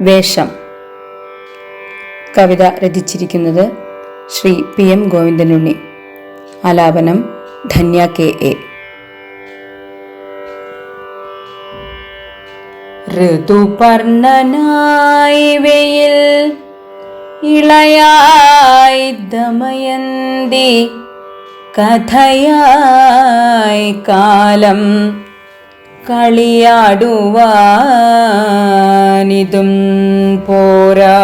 വേഷം. കവിത രചിച്ചിരിക്കുന്നത് ശ്രീ പി എം ഗോവിന്ദനുണ്ണി. ആലാപനം ധന്യ കെ എ. ഋതുപർണനായി വെയിൽ ഇളയായി ദമയന്തി കഥയായി കാലം കളിയാടുവാനിതും പോരാ.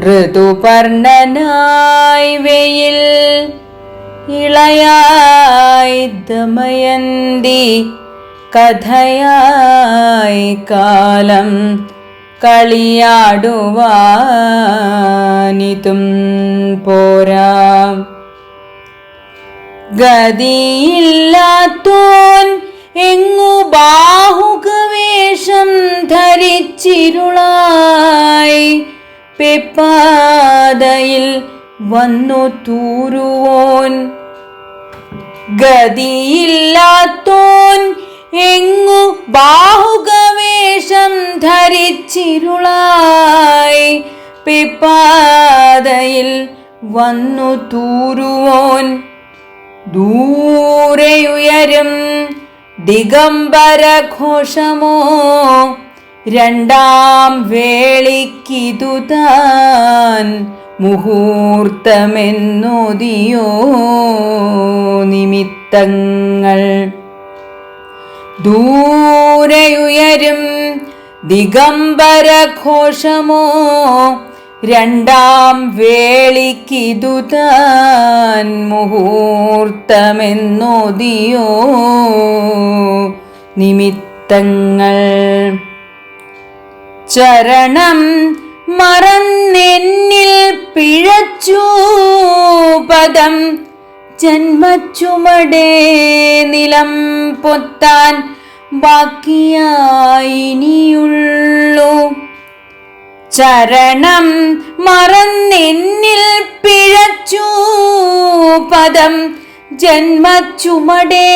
ഋതുപർണനായി വെയിൽ ഇളയായി ദമയന്തി കഥയായി കാലം കളിയാടുവാനിതും പോരാ. ഗതിയില്ലാത്തോൻ എങ്ങു ബാഹുകവേഷം ധരിച്ചിരുളായി പെപ്പാതയിൽ വന്നു തൂരുവോൻ. ഗതിയില്ലാത്തോൻ എങ്ങു ബാഹുകവേഷം ധരിച്ചിരുളായി പിപ്പാതയിൽ വന്നു തൂരുവോൻ. ദൂരെയുയരും ദിഗംബരഘോഷമോ രണ്ടാം വേളിക്കിതു മുഹൂർത്തമെന്നോതിയോ നിമിത്തങ്ങൾ. ദൂരെയുയരും ദിഗംബരഘോഷമോ രണ്ടാം വേളിക്കിതു മുഹൂർത്തമെന്നോതിയോ നിമിത്തങ്ങൾ. ചരണം മറന്നെന്നിൽ പിഴച്ചു പദം ജന്മച്ചുമടേ നിലം പൊത്താൻ ബാക്കിയായിനിയുള്ളൂ. ചരണം മറന്നെന്നിൽ പിഴച്ചു പദം ജന്മച്ചുമടേ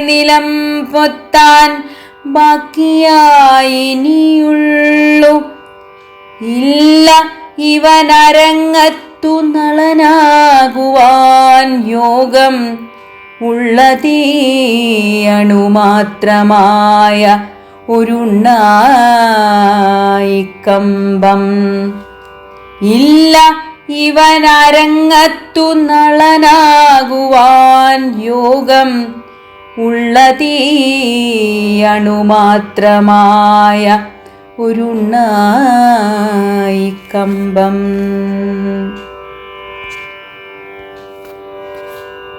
നിലം പൊത്താൻ ബാക്കിയായിനിയുള്ളൂ ഇല്ല ഇവനരങ്ങത്തു നളനാകുവാൻ യോഗം ഉള്ളതീ അണുമാത്രമായ ഒരുണ്ണായിക്കമ്പം ഇല്ല ഇവനരങ്ങത്തു നളനാകുവാൻ യോഗം ഉള്ളതീ അണുമാത്രമായ ഒരുണ്ണായിക്കമ്പം